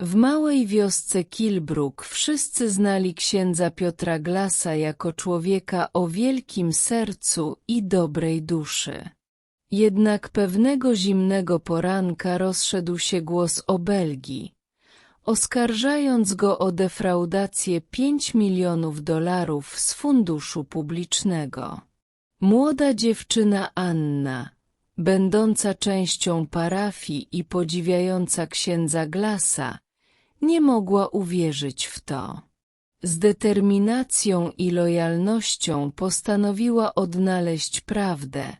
W małej wiosce Kilbrook wszyscy znali księdza Piotra Glasa jako człowieka o wielkim sercu i dobrej duszy. Jednak pewnego zimnego poranka rozszedł się głos o Belgii, oskarżając go o defraudację 5 milionów dolarów z funduszu publicznego. Młoda dziewczyna Anna, będąca częścią parafii i podziwiająca księdza Glasa, nie mogła uwierzyć w to. Z determinacją i lojalnością postanowiła odnaleźć prawdę,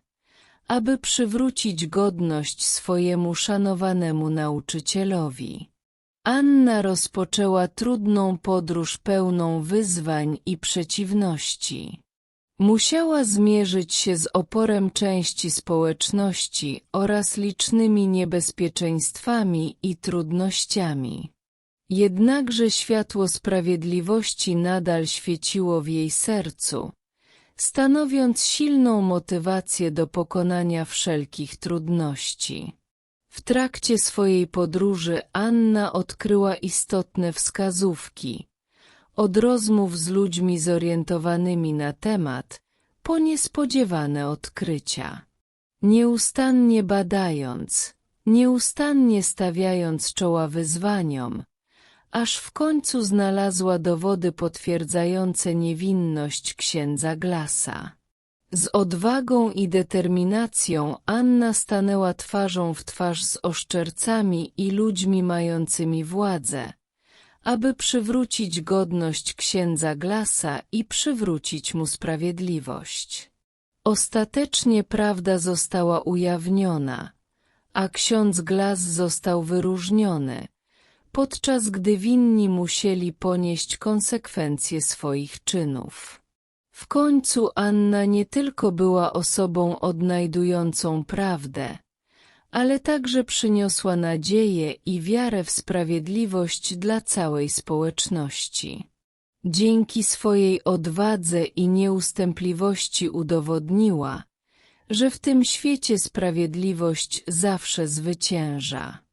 aby przywrócić godność swojemu szanowanemu nauczycielowi. Anna rozpoczęła trudną podróż pełną wyzwań i przeciwności. Musiała zmierzyć się z oporem części społeczności oraz licznymi niebezpieczeństwami i trudnościami. Jednakże światło sprawiedliwości nadal świeciło w jej sercu, stanowiąc silną motywację do pokonania wszelkich trudności. W trakcie swojej podróży Anna odkryła istotne wskazówki, od rozmów z ludźmi zorientowanymi na temat, po niespodziewane odkrycia. Nieustannie badając, nieustannie stawiając czoła wyzwaniom, aż w końcu znalazła dowody potwierdzające niewinność księdza Glasa. Z odwagą i determinacją Anna stanęła twarzą w twarz z oszczercami i ludźmi mającymi władzę, aby przywrócić godność księdza Glasa i przywrócić mu sprawiedliwość. Ostatecznie prawda została ujawniona, a ksiądz Glas został wyróżniony, podczas gdy winni musieli ponieść konsekwencje swoich czynów. W końcu Anna nie tylko była osobą odnajdującą prawdę, ale także przyniosła nadzieję i wiarę w sprawiedliwość dla całej społeczności. Dzięki swojej odwadze i nieustępliwości udowodniła, że w tym świecie sprawiedliwość zawsze zwycięża.